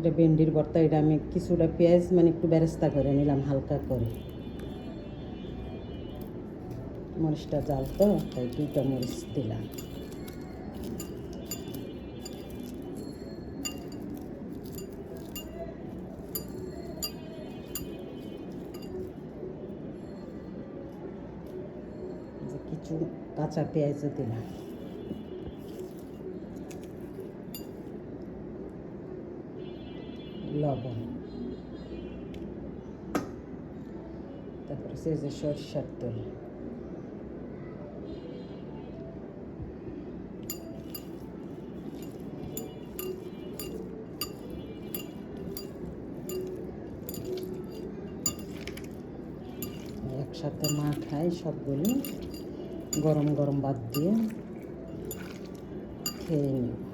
এটা ভেন্ডির ভর্তা, এটা আমি কিছুটা পেঁয়াজ মানে একটু বেরেস্তা করে নিলাম, হালকা করে। মরিচটা জাল তো, তাই দুইটা মরিচ দিলাম। কিছু কাঁচা পেঁয়াজও দিলাম। লবণ তারপরে সে যে সরষার তেল। একসাথে মা খায় সবগুলি, গরম গরম বাদ দিয়ে খেয়ে নিব